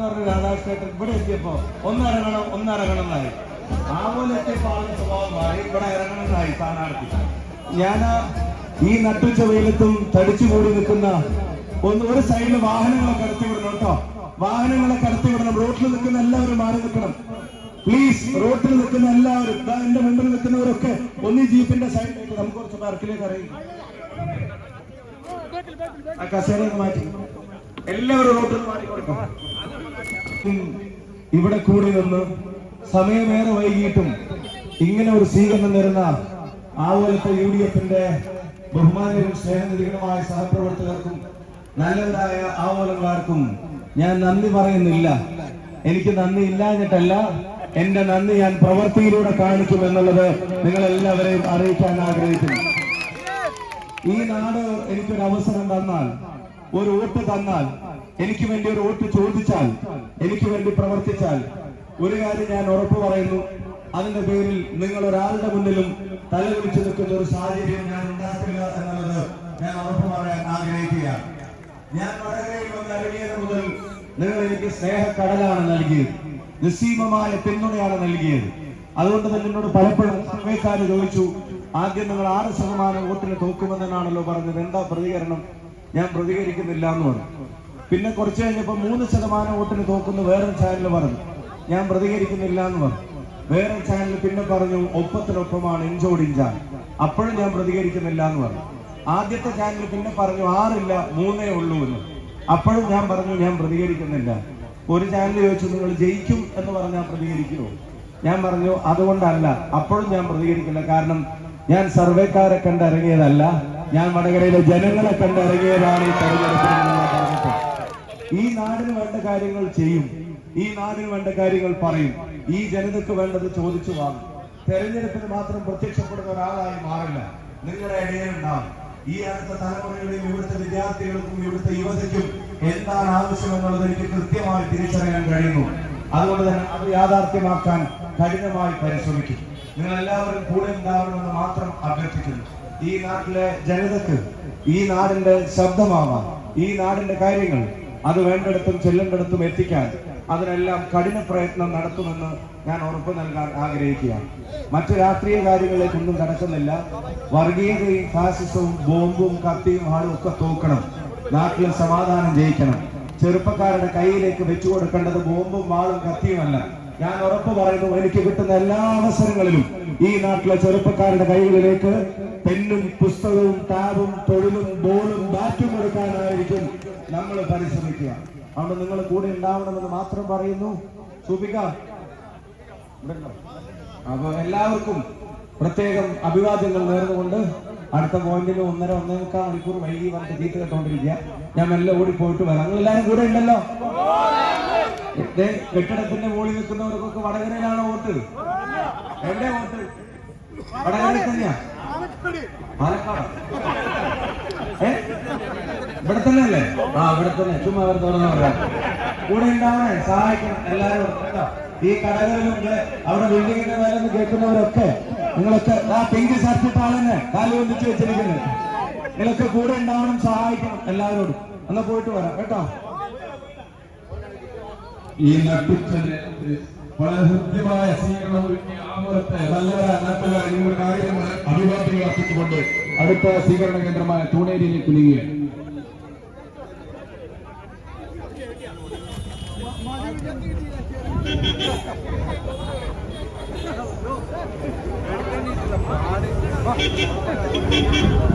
രാധാകൃഷ്ണൻ ഇവിടെ എത്തിയപ്പോ ഒന്നിറങ്ങണം ഒന്നിറങ്ങണം എന്നായി ആ പോലെ എത്തിയപ്പോ ആളുടെ സ്വഭാവം മാറി ഇവിടെ ഇറങ്ങണം എന്നായി സ്ഥാനാർത്ഥി. ഞാൻ ഈ നട്ടുച്ച വെയിലത്തും തടിച്ചുകൂടി നിൽക്കുന്ന ഒന്ന് ഒരു സൈഡിൽ വാഹനങ്ങളെ കടത്തിവിടണം കേട്ടോ. വാഹനങ്ങളെ കടത്തിവിടണം. റോട്ടിൽ നിൽക്കുന്ന എല്ലാവരും മാറി നിൽക്കണം. പ്ലീസ് റോട്ടിൽ നിൽക്കുന്ന എല്ലാവരും എന്റെ മുമ്പിൽ നിൽക്കുന്നവരൊക്കെ ഒന്ന് ജീപ്പിന്റെ സൈഡിലേക്ക് നമുക്ക് കുറച്ച് പാർക്കിലേക്ക് അറിയാം ആ കസേരയൊക്കെ മാറ്റി. എല്ലാവരും റോട്ടിൽ മാറി കൊടുക്കണം ഉം, ഇവിടെ കൂടി നിന്ന് സമയമേറെ വൈകിട്ടും ഇങ്ങനെ ഒരു സ്വീകരണം തരുന്ന ആവോലത്തെ യു ഡി എഫിന്റെ ബഹുമാനവും സ്നേഹനിധികളുമായ സഹപ്രവർത്തകർക്കും നല്ലവരായ ആവോലന്മാർക്കും ഞാൻ നന്ദി പറയുന്നില്ല. എനിക്ക് നന്ദി ഇല്ലാഞ്ഞിട്ടല്ല എന്റെ നന്ദി ഞാൻ പ്രവൃത്തിയിലൂടെ കാണിക്കും എന്നുള്ളത് നിങ്ങളെല്ലാവരെയും അറിയിക്കാൻ ആഗ്രഹിക്കുന്നു. ഈ നാട് എനിക്കൊരു അവസരം തന്നാൽ ഒരു വോട്ട് തന്നാൽ എനിക്ക് വേണ്ടി ഒരു വോട്ട് ചോദിച്ചാൽ എനിക്ക് വേണ്ടി പ്രവർത്തിച്ചാൽ ഒരു കാര്യം ഞാൻ ഉറപ്പു പറയുന്നു. അതിന്റെ പേരിൽ നിങ്ങൾ ഒരാളുടെ മുന്നിലും തലവിളിച്ചു നിൽക്കുന്ന ഒരു സാഹചര്യം ഞാൻ ഉണ്ടാക്കില്ല എന്നുള്ളത് ഞാൻ ഉറപ്പു പറയാൻ ആഗ്രഹിക്കുകയാണ്. ഞാൻ വടകരയിൽ വന്ന് മുതൽ നിങ്ങൾ എനിക്ക് സ്നേഹക്കടലാണ് നൽകിയത്. നിസ്സീമമായ പിന്തുണയാണ് നൽകിയത്. അതുകൊണ്ട് തന്നെ എന്നോട് പലപ്പോഴും സമയക്കാർ ചോദിച്ചു ആദ്യം നിങ്ങൾ ആറ് ശതമാനം വോട്ടിന് തോക്കുമെന്നാണല്ലോ പറഞ്ഞത്. എന്താ പ്രതികരണം? ഞാൻ പ്രതികരിക്കുന്നില്ല എന്ന് പറഞ്ഞു. പിന്നെ കുറച്ച് കഴിഞ്ഞപ്പോൾ മൂന്ന് ശതമാനം വോട്ടിന് തോക്കുന്നു വേറെ ചാനൽ പറഞ്ഞു. ഞാൻ പ്രതികരിക്കുന്നില്ല എന്ന് പറഞ്ഞു. വേറെ ചാനൽ പിന്നെ പറഞ്ഞു ഒപ്പത്തിനൊപ്പമാണ് ഇഞ്ചോടിഞ്ചാണ് അപ്പോഴും ഞാൻ പ്രതികരിക്കുന്നില്ല എന്ന് പറഞ്ഞു. ആദ്യത്തെ ചാനൽ പിന്നെ പറഞ്ഞു ആറില്ല മൂന്നേ ഉള്ളൂ എന്ന്. അപ്പോഴും ഞാൻ പറഞ്ഞു ഞാൻ പ്രതികരിക്കുന്നില്ല. ഒരു ചാനൽ ചോദിച്ചു നിങ്ങൾ ജയിക്കും എന്ന് പറഞ്ഞാൽ പ്രതികരിക്കുമോ ഞാൻ പറഞ്ഞു അതുകൊണ്ടല്ല അപ്പോഴും ഞാൻ പ്രതികരിക്കില്ല. കാരണം ഞാൻ സർവേക്കാരെ കണ്ടിറങ്ങിയതല്ല. ഞാൻ വടകരയിലെ ജനങ്ങളെ കണ്ടിറങ്ങിയതാണ് ഈ തെരഞ്ഞെടുപ്പിൽ ഈ നാടിന് വേണ്ട കാര്യങ്ങൾ ചെയ്യും. ഈ നാടിന് വേണ്ട കാര്യങ്ങൾ പറയും. ഈ ജനതയ്ക്ക് വേണ്ടത് ചോദിച്ചു വാങ്ങും. തെരഞ്ഞെടുപ്പിന് മാത്രം പ്രത്യക്ഷപ്പെടുന്ന ഒരാളായി മാറില്ല. നിങ്ങളുടെ ഇടയിലുണ്ടാവും. ഈ അടുത്ത തലമുറയുടെയും ഇവിടുത്തെ വിദ്യാർത്ഥികൾക്കും ഇവിടുത്തെ യുവതയ്ക്കും എന്താണ് ആവശ്യമെന്നുള്ളത് എനിക്ക് കൃത്യമായി തിരിച്ചറിയാൻ കഴിയുന്നു. അതുകൊണ്ട് തന്നെ അത് യാഥാർത്ഥ്യമാക്കാൻ കഠിനമായി പരിശ്രമിക്കും. നിങ്ങൾ എല്ലാവരും കൂടെ ഉണ്ടാവണമെന്ന് മാത്രം അഭ്യർത്ഥിക്കുന്നു. ഈ നാട്ടിലെ ജനതക്ക് ഈ നാടിന്റെ ശബ്ദമാവാം. ഈ നാടിന്റെ കാര്യങ്ങൾ അത് വേണ്ടിടത്തും ചെല്ലേണ്ടിടത്തും എത്തിക്കാൻ അതിനെല്ലാം കഠിന പ്രയത്നം നടത്തുമെന്ന് ഞാൻ ഉറപ്പ് നൽകാൻ ആഗ്രഹിക്കുകയാണ്. മറ്റു രാഷ്ട്രീയ കാര്യങ്ങളിലേക്കൊന്നും കടക്കുന്നില്ല. വർഗീയതയും ഫാസിസവും ബോംബും കത്തിയും ആളും ഒക്കെ തോക്കണം. നാട്ടിൽ സമാധാനം ജയിക്കണം. ചെറുപ്പക്കാരുടെ കയ്യിലേക്ക് വെച്ചു കൊടുക്കേണ്ടത് ബോംബും വാളും കത്തിയുമല്ല. ഞാൻ ഉറപ്പ് പറയുന്നു എനിക്ക് കിട്ടുന്ന എല്ലാ അവസരങ്ങളിലും ഈ നാട്ടിലെ ചെറുപ്പക്കാരുടെ കൈകളിലേക്ക് പെന്നും പുസ്തകവും താവും തൊഴിലും ബോളും ബാറ്റും കൊടുക്കാനായിരിക്കും നമ്മൾ പരിശ്രമിക്കുക. അതുകൊണ്ട് നിങ്ങൾ കൂടെ ഉണ്ടാവണമെന്ന് മാത്രം പറയുന്നു. സൂപിക? അപ്പൊ എല്ലാവർക്കും പ്രത്യേകം അഭിവാദ്യങ്ങൾ നേർന്നുകൊണ്ട് അടുത്ത പോയിന്റിൽ ഒന്നര ഒന്നേ മുക്കാൽ മണിക്കൂർ വൈകി വന്നിട്ട് ചീത്ത കേട്ടോണ്ടിരിക്കുക. ഞാൻ മെല്ലെ ഓടി പോയിട്ട് വരാം. നിങ്ങൾ എല്ലാവരും കൂടെ ഉണ്ടല്ലോ? കെട്ടിടത്തിന്റെ മുകളിൽ നിൽക്കുന്നവർക്കൊക്കെ വടകരയിലാണോ വോട്ട്? എവിടെ വോട്ട്? വടകരയിൽ തന്നെയാ പാലക്കാട് ഏ? ഇവിടെ തന്നെ അല്ലേ ആ ഇവിടെ തന്നെ. ചുമ്മാ അവർ തുറന്നു പറയാം. കൂടെ ഉണ്ടാവണേ. സഹായിക്കണം. എല്ലാവരും ഈ കടകളിലും അവിടെ ബിൽഡിങ്ങിന്റെ മേലെ നിന്ന് കേൾക്കുന്നവരൊക്കെ നിങ്ങളൊക്കെ ആ പിങ്ക് ഷർട്ട് ഇട്ട ആളെന്നെ കാൽ ഒന്നിച്ച് വെച്ചിരിക്കുന്നത്. നിങ്ങളൊക്കെ കൂടെ ഉണ്ടാവണം സഹായിക്കണം എല്ലാവരോടും. എന്നാ പോയിട്ട് വരാം. കേട്ടോ? ഈ നട്ടുച്ചന് വളരെ ഹൃദ്യമായ സ്വീകരണം ഒരുക്കിയ ആമൂലത്തെ നല്ലവരായ നാട്ടുകാർ നിങ്ങളുടെ ആയിരം അഭിവാദ്യങ്ങൾ അർപ്പിച്ചുകൊണ്ട് അടുത്ത സ്വീകരണ കേന്ദ്രമായ തൂണേരിയിലേക്ക് നീങ്ങുകയാണ് അങ്ങനെ